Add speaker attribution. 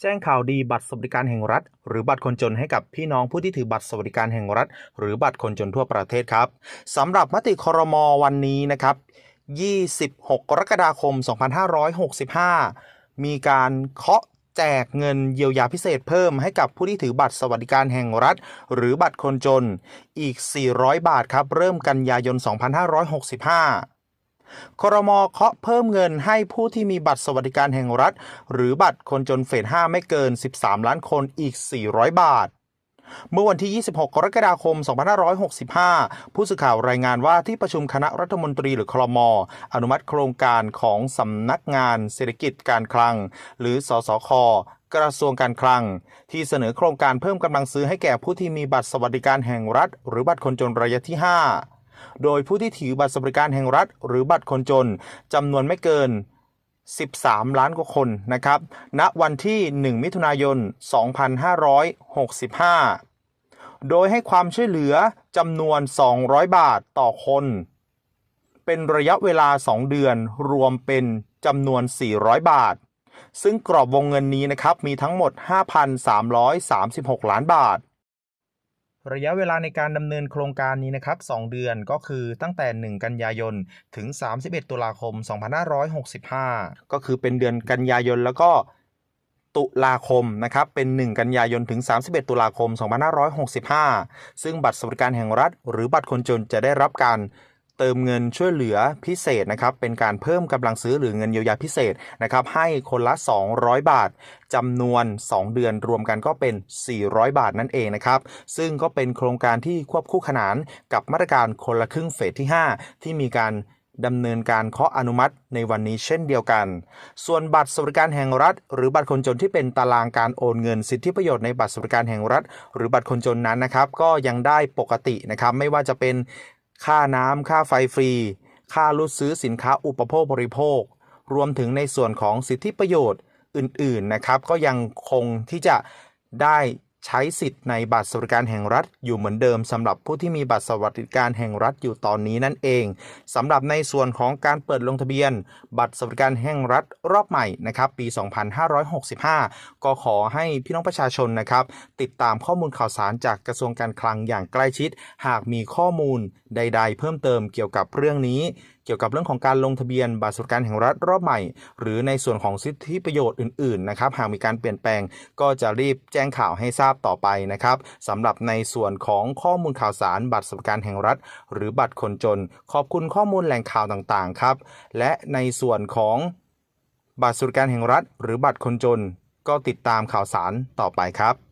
Speaker 1: แจ้งข่าวดีบัตรสวัสดิการแห่งรัฐ หรือบัตรคนจนให้กับพี่น้องผู้ที่ถือบัตรสวัสดิการแห่งรัฐ หรือบัตรคนจนทั่วประเทศครับสำหรับมติครมวันนี้นะครับ 26 กรกฎาคม 2565 มีการเคาะแจกเงินเยียวยาพิเศษเพิ่มให้กับผู้ที่ถือบัตรสวัสดิการแห่งรัฐ หรือบัตรคนจนอีก 400 บาทครับ เริ่มกันยายน 2565 ครมเคาะเพิ่มเงินให้ผู้ที่มีบัตรสวัสดิการแห่งรัฐ หรือบัตรคนจนเฟส 5 ไม่เกิน 13 ล้านคนอีก 400 บาทเมื่อวันที่ 26 กรกฎาคม 2565 ผู้สื่อข่าวรายงานว่าที่ประชุมคณะรัฐมนตรีหรือครมอนุมัติโครงการของสำนักงานเศรษฐกิจการคลัง หรือ สสค กระทรวงการคลัง ที่เสนอโครงการเพิ่มกำลังซื้อให้แก่ผู้ที่มีบัตรสวัสดิการแห่งรัฐ หรือบัตรคนจนระยะที่ 5 โดยผู้ที่ถือบัตรสวัสดิการแห่งรัฐ หรือบัตรคนจนจำนวนไม่เกิน 13 ล้านกว่าคนนะครับ ณ วันที่ 1 มิถุนายน 2565 โดยให้ความช่วยเหลือจำนวน 200 บาทต่อคน เป็นระยะเวลา 2 เดือนรวมเป็นจำนวน 400 บาท ซึ่งกรอบวงเงินนี้นะครับ มีทั้งหมด 5,336 ล้านบาท ระยะเวลาในการดำเนินโครงการนี้นะครับ 2 เดือนก็คือตั้งแต่ 1 กันยายน ถึง 31 ตุลาคม 2565 ก็คือเป็นเดือนกันยายนแล้วก็ตุลาคมนะครับเป็น 1 กันยายนถึง 31 ตุลาคม 2565 ซึ่งบัตรสวัสดิการแห่งรัฐ หรือบัตรคนจนจะได้รับการ เติมเงินช่วยเหลือพิเศษนะครับเป็นการเพิ่มกำลังซื้อหรือเงินเยียวยาพิเศษนะครับให้คนละ 200 บาทจำนวน 2 เดือนรวมกันก็เป็น 400 บาทนั่นเองนะครับซึ่งก็เป็นโครงการที่ควบคู่ขนานกับมาตรการคนละครึ่งเฟสที่ 5 ที่มีการดำเนินการเคาะอนุมัติในวันนี้เช่นเดียวกัน ส่วนบัตรสวัสดิการแห่งรัฐ หรือบัตรคนจนที่เป็นตารางการโอนเงินสิทธิประโยชน์ในบัตรสวัสดิการแห่งรัฐ หรือบัตรคนจนนั้นนะครับ ก็ยังได้ปกตินะครับ ไม่ว่าจะเป็น ค่าน้ำค่าไฟฟรี ค่ารูดซื้อสินค้าอุปโภคบริโภค รวมถึงในส่วนของสิทธิประโยชน์อื่นๆนะครับ ก็ยังคงที่จะได้ ใช้สิทธิ์ในบัตรสวัสดิการแห่งรัฐอยู่เหมือนเดิมสำหรับผู้ที่มีบัตรสวัสดิการแห่งรัฐอยู่ตอนนี้นั่นเองสำหรับในส่วนของการเปิดลงทะเบียน บัตรสวัสดิการแห่งรัฐรอบใหม่นะครับปี 2565 ก็ขอให้พี่น้องประชาชนนะครับติดตามข้อมูลข่าวสารจากกระทรวงการคลังอย่างใกล้ชิด หากมีข้อมูลใด ๆ เพิ่มเติมเกี่ยวกับเรื่องนี้ เกี่ยวกับเรื่องของการลงทะเบียนบัตรสวัสดิการแห่งรัฐรอบใหม่ หรือในส่วนของสิทธิประโยชน์อื่นๆนะครับหากมีการเปลี่ยนแปลงก็จะรีบแจ้งข่าวให้ทราบต่อไปนะครับสำหรับในส่วนของข้อมูลข่าวสารบัตรสวัสดิการแห่งรัฐ หรือบัตรคนจน ขอบคุณข้อมูลแหล่งข่าวต่างๆครับและในส่วนของบัตรสวัสดิการแห่งรัฐ หรือบัตรคนจน ก็ติดตามข่าวสารต่อไปครับ